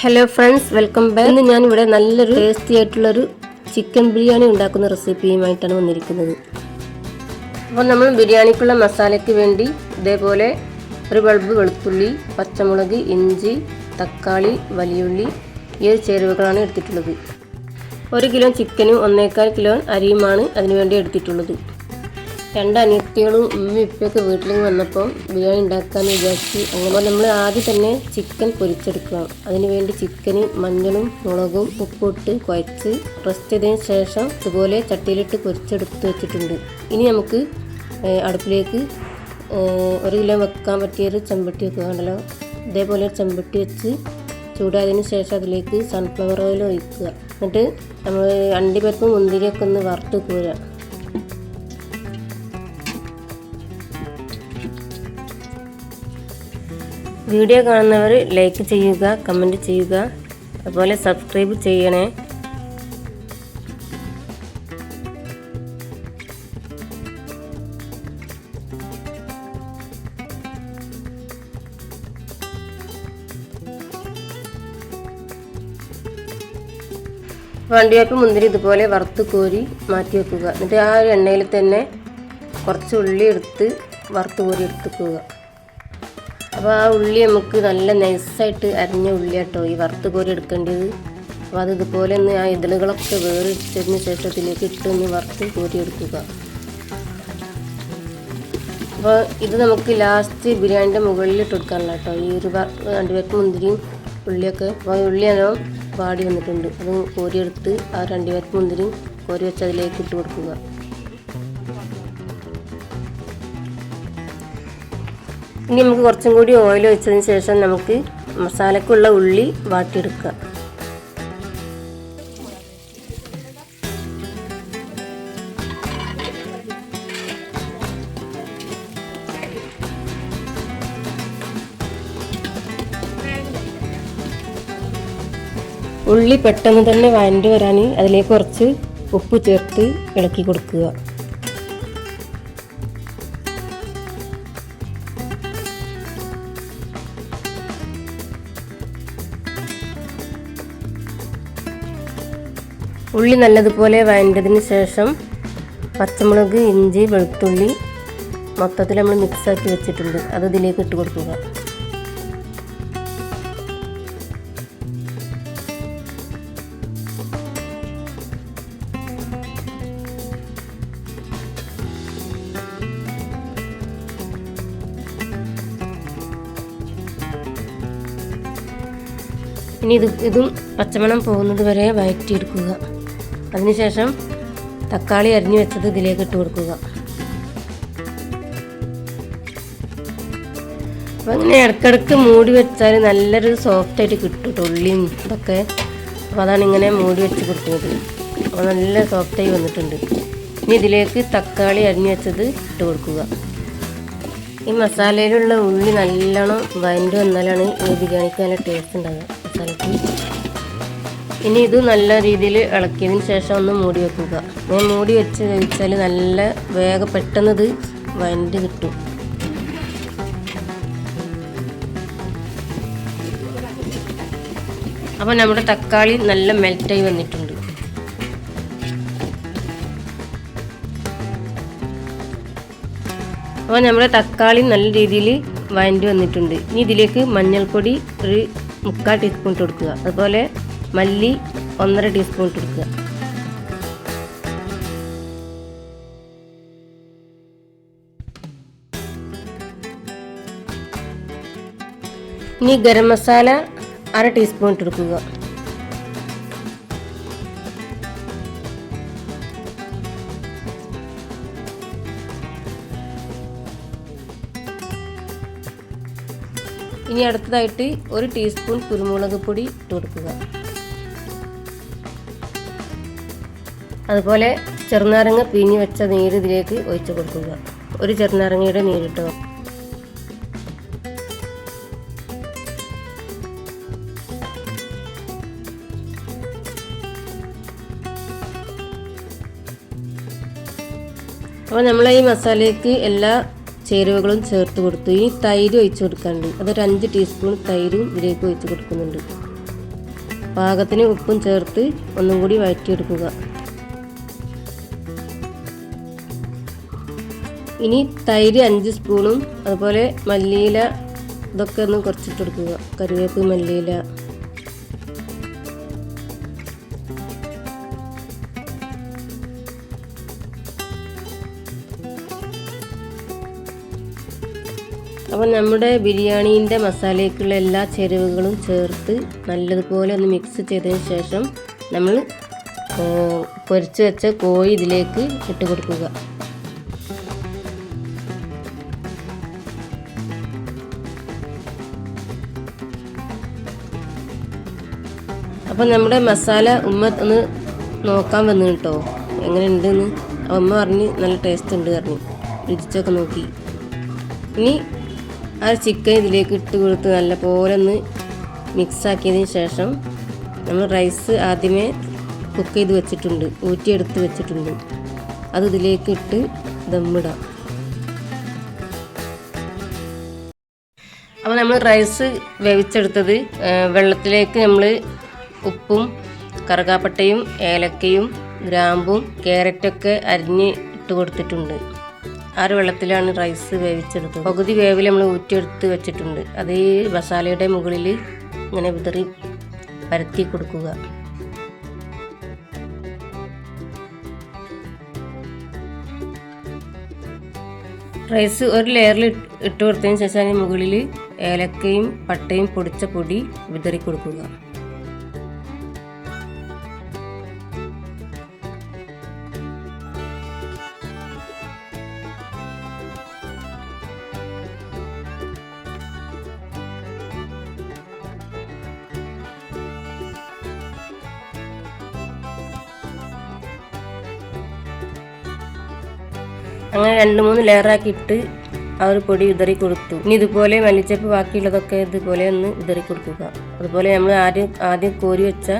Hello friends welcome back ഇന്ന് ഞാൻ ഇവിടെ നല്ലൊരു ടേസ്റ്റി ആയിട്ടുള്ളൊരു ചിക്കൻ ബിരിയാണി ഉണ്ടാക്കുന്ന റെസിപ്പിയുമായിട്ടാണ് വന്നിരിക്കുന്നത്. അപ്പോൾ നമ്മൾ ബിരിയാണിക്കുള്ള മസാലയ്ക്ക് വേണ്ടി ഇതേപോലെ ഒരു ബൾബ് വെളുത്തുള്ളി പച്ചമുളക് ഇഞ്ചി തക്കാളി വലിയുള്ളി ഈ ഒരു ചേരുവകളാണ് എടുത്തിട്ടുള്ളത്. ഒരു കിലോ ചിക്കനും ഒന്നേക്കാൽ കിലോ അരിയുമാണ് അതിനുവേണ്ടി എടുത്തിട്ടുള്ളത്. രണ്ട് അനിയത്തികളും ഉമ്മയും ഇപ്പൊക്കെ വീട്ടിലേക്ക് വന്നപ്പോൾ ബിരിയാണി ഉണ്ടാക്കാൻ വിചാരിച്ച് അങ്ങനെ നമ്മൾ ആദ്യം തന്നെ ചിക്കൻ പൊരിച്ചെടുക്കണം. അതിന് വേണ്ടി ചിക്കന് മഞ്ഞളും മുളകും ഉപ്പിട്ട് കുഴച്ച് റസ്റ്റ് ചെയ്തതിന് ശേഷം ഇതുപോലെ ചട്ടിയിലിട്ട് പൊരിച്ചെടുത്ത് വെച്ചിട്ടുണ്ട്. ഇനി നമുക്ക് അടുപ്പിലേക്ക് ഒരു കിലോ വെക്കാൻ പറ്റിയൊരു ചെമ്പട്ടി വെക്കുകയാണല്ലോ ഇതേപോലെ ചെമ്പട്ടി വെച്ച് ചൂടായതിന് ശേഷം അതിലേക്ക് സൺഫ്ലവർ ഓയിൽ ഒഴിക്കുക. എന്നിട്ട് നമ്മൾ അണ്ടിപ്പരിപ്പ് മുന്തിരിയൊക്കെ ഒന്ന് വറുത്ത് കോരുക. വീഡിയോ കാണുന്നവർ ലൈക്ക് ചെയ്യുക കമന്റ് ചെയ്യുക. അതുപോലെ സബ്സ്ക്രൈബ് ചെയ്യണേ. വണ്ടിവേപ്പ് മുന്തിരി ഇതുപോലെ വറുത്ത് കോരി മാറ്റി വെക്കുക. എന്നിട്ട് ആ എണ്ണയിൽ തന്നെ കുറച്ച് ഉള്ളി എടുത്ത് വറുത്ത് കോരി എടുത്തുക്കുക അപ്പോൾ ആ ഉള്ളി നമുക്ക് നല്ല നൈസായിട്ട് അരിഞ്ഞ ഉള്ളി കേട്ടോ ഈ വറുത്ത് കോരി എടുക്കേണ്ടത്. അപ്പോൾ അത് ഇതുപോലെ ഒന്ന് ആ ഇതളുകളൊക്കെ വേറിട്ടതിന് ശേഷം ഇതിലേക്ക് ഇട്ട് ഒന്ന് വറുത്ത് കോരി എടുക്കുക. അപ്പോൾ ഇത് നമുക്ക് ലാസ്റ്റ് ബിരിയാണിന്റെ മുകളിൽ ഇട്ട് കൊടുക്കാനുള്ള കേട്ടോ ഈ ഒരു രണ്ടുപേർക്ക് മുന്തിരിയും ഉള്ളിയൊക്കെ അപ്പോൾ ഉള്ളി നല്ലോ വാടി വന്നിട്ടുണ്ട്. അത് കോരിയെടുത്ത് ആ രണ്ടുപേർക്ക് മുന്തിരിയും കോരി വെച്ച് അതിലേക്ക് ഇട്ട് കൊടുക്കുക. ഇനി നമുക്ക് കുറച്ചും കൂടി ഓയിൽ ഒഴിച്ചതിന് ശേഷം നമുക്ക് മസാലക്കുള്ള ഉള്ളി വാട്ടിയെടുക്കുക. ഉള്ളി പെട്ടെന്ന് തന്നെ വഴണ്ടി വരാൻ അതിലേക്ക് കുറച്ച് ഉപ്പ് ചേർത്ത് ഇളക്കി കൊടുക്കുക. ഉള്ളി നല്ലതുപോലെ വഴണ്ടതിന് ശേഷം പച്ചമുളക് ഇഞ്ചി വെളുത്തുള്ളി മൊത്തത്തിൽ നമ്മൾ മിക്സാക്കി വെച്ചിട്ടുണ്ട്. അത് ഇതിലേക്ക് ഇട്ട് കൊടുക്കുക. ഇനി ഇത് ഇതും പച്ചമണം പോകുന്നത് വരെ വഴറ്റിയെടുക്കുക അതിനുശേഷം തക്കാളി അരിഞ്ഞു വെച്ചത് ഇതിലേക്ക് ഇട്ട് കൊടുക്കുക. അപ്പം ഇങ്ങനെ ഇടയ്ക്കിടയ്ക്ക് മൂടി വെച്ചാൽ നല്ലൊരു സോഫ്റ്റ് ആയിട്ട് കിട്ടും കേട്ടോ ഉള്ളിയും ഇതൊക്കെ. അപ്പോൾ അതാണ് ഇങ്ങനെ മൂടി വെച്ച് കൊടുക്കുന്നത് അപ്പോൾ നല്ല സോഫ്റ്റ് ആയി വന്നിട്ടുണ്ട്. ഇനി ഇതിലേക്ക് തക്കാളി അരിഞ്ഞു വെച്ചത് ഇട്ട് കൊടുക്കുക. ഈ മസാലയിലുള്ള ഉള്ളി നല്ലോണം വഴണ്ട് വന്നാലാണ് ഈ ബിരിയാണിക്ക് നല്ല ടേസ്റ്റ് ഉണ്ടാകുക മസാലയ്ക്ക് ഇനി ഇത് നല്ല രീതിയിൽ ഇളക്കിയതിന് ശേഷം ഒന്ന് മൂടി വെക്കുക. ഞാൻ മൂടി വെച്ച് കഴിച്ചാൽ നല്ല വേഗം പെട്ടെന്ന് ഇത് വഴണ്ട് കിട്ടും. അപ്പോൾ നമ്മുടെ തക്കാളി നല്ല മെൽറ്റായി വന്നിട്ടുണ്ട്. അപ്പോൾ നമ്മുടെ തക്കാളി നല്ല രീതിയിൽ വഴണ്ടി വന്നിട്ടുണ്ട്. ഇനി ഇതിലേക്ക് മഞ്ഞൾപ്പൊടി ഒരു മുക്കാൽ ടീസ്പൂൺ ഇട്ട് കൊടുക്കുക. അതുപോലെ മല്ലി ഒന്നര ടീസ്പൂൺ കൊടുക്കുക. ഇനി ഗരം മസാല അര ടീസ്പൂൺ കൊടുക്കുക. ഇനി അടുത്തതായിട്ട് ഒരു ടീസ്പൂൺ കുരുമുളക് പൊടി ഇട്ട് കൊടുക്കുക. അതുപോലെ ചെറുനാരങ്ങ പിഴിഞ്ഞ് വെച്ച നീര് ഇതിലേക്ക് ഒഴിച്ച് കൊടുക്കുക. ഒരു ചെറുനാരങ്ങയുടെ നീരിട്ടോ. അപ്പോൾ നമ്മൾ ഈ മസാലയ്ക്ക് എല്ലാ ചേരുവകളും ചേർത്ത് കൊടുത്തു. ഈ തൈര് ഒഴിച്ച് കൊടുക്കാനുണ്ട്. അതൊരു അഞ്ച് ടീസ്പൂൺ തൈരും ഇതിലേക്ക് ഒഴിച്ച് കൊടുക്കുന്നുണ്ട്. പാകത്തിന് ഉപ്പും ചേർത്ത് ഒന്നും കൂടി വഴറ്റിയെടുക്കുക. ഇനി തൈര് അഞ്ച് സ്പൂണും അതുപോലെ മല്ലിയില ഇതൊക്കെ ഒന്ന് കുറച്ചിട്ട് കൊടുക്കുക കറിവേപ്പ് മല്ലിയില. അപ്പോൾ നമ്മുടെ ബിരിയാണീന്റെ മസാലയ്ക്കുള്ള എല്ലാ ചേരുവകളും ചേർത്ത് നല്ലതുപോലെ ഒന്ന് മിക്സ് ചെയ്തതിന് ശേഷം നമ്മൾ പൊരിച്ച് വെച്ച കോഴി ഇതിലേക്ക് ഇട്ട് കൊടുക്കുക. അപ്പം നമ്മുടെ മസാല ഉമ്മ ഒന്ന് നോക്കാൻ വന്നു കേട്ടോ. എങ്ങനെയുണ്ടെന്ന്? ഉണ്ടെന്ന് ഉമ്മ പറഞ്ഞ് നല്ല ടേസ്റ്റ് ഉണ്ട് പറഞ്ഞു. രുചിച്ചൊക്കെ നോക്കി. ഇനി ആ ചിക്കൻ ഇതിലേക്ക് ഇട്ട് കൊടുത്ത് നല്ല പോലെ ഒന്ന് മിക്സ് ആക്കിയതിന് ശേഷം നമ്മൾ റൈസ് ആദ്യമേ കുക്ക് ചെയ്ത് വെച്ചിട്ടുണ്ട്. ഊറ്റിയെടുത്ത് വെച്ചിട്ടുണ്ട്. അത് ഇതിലേക്ക് ഇട്ട് ദമ്മിടാം അപ്പോൾ നമ്മൾ റൈസ് വേവിച്ചെടുത്തത് വെള്ളത്തിലേക്ക് നമ്മൾ ഉപ്പും കറുകാപ്പട്ടയും ഏലക്കയും ഗ്രാമ്പും ക്യാരറ്റൊക്കെ അരിഞ്ഞ് ഇട്ട് കൊടുത്തിട്ടുണ്ട്. ആ ഒരു വെള്ളത്തിലാണ് റൈസ് വേവിച്ചെടുത്തത്. പകുതി വേവിൽ നമ്മൾ ഊറ്റിയെടുത്ത് വെച്ചിട്ടുണ്ട്. അത് ഈ മസാലയുടെ മുകളിൽ ഇങ്ങനെ വിതറി പരത്തി കൊടുക്കുക. റൈസ് ഒരു ലെയറിൽ ഇട്ട് കൊടുത്തതിന് ശേഷം അതിന് മുകളിൽ ഏലക്കയും പട്ടയും പൊടിച്ച പൊടി വിതറി കൊടുക്കുക. അങ്ങനെ രണ്ട് മൂന്ന് ലെയറാക്കി ഇട്ട് ആ ഒരു പൊടി വിതറി കൊടുത്തു. ഇനി ഇതുപോലെ മല്ലിച്ചപ്പ് ബാക്കിയുള്ളതൊക്കെ ഇതുപോലെ ഒന്ന് വിതറി കൊടുക്കുക. അതുപോലെ നമ്മൾ ആദ്യം ആദ്യം കോരി വെച്ച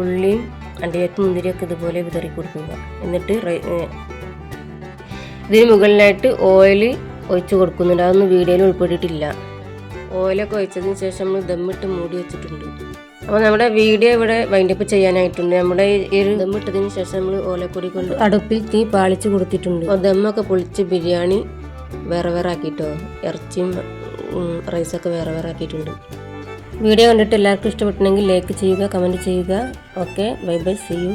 ഉള്ളിയും അണ്ടിയത്തും മുന്തിരിയൊക്കെ ഇതുപോലെ വിതറി കൊടുക്കുക. എന്നിട്ട് ഇതിന് മുകളിലായിട്ട് ഓയിൽ ഒഴിച്ചു കൊടുക്കുന്നുണ്ട്. അതൊന്നും വീഡിയോയിൽ ഉൾപ്പെട്ടിട്ടില്ല. ഓയിലൊക്കെ ഒഴിച്ചതിന് ശേഷം നമ്മൾ ദമ്മിട്ട് മൂടി വെച്ചിട്ടുണ്ട്. അപ്പോൾ നമ്മുടെ വീഡിയോ ഇവിടെ വൈൻഡപ്പ് ചെയ്യാനായിട്ടുണ്ട്. നമ്മുടെ ഈ ഒരു ദമ്മിട്ടതിന് ശേഷം നമ്മൾ ഓലക്കൊടി കൊണ്ട് അടുപ്പിൽ തീ പാളിച്ച് കൊടുത്തിട്ടുണ്ട്. അപ്പോൾ ദമ്മൊക്കെ പൊളിച്ച് ബിരിയാണി വേറെ വേറെ ആക്കിയിട്ടോ ഇറച്ചിയും റൈസൊക്കെ വേറെ വേറെ ആക്കിയിട്ടുണ്ട് വീഡിയോ കണ്ടിട്ട് എല്ലാവർക്കും ഇഷ്ടപ്പെട്ടെങ്കിൽ ലൈക്ക് ചെയ്യുക കമന്റ് ചെയ്യുക. Okay bye bye see you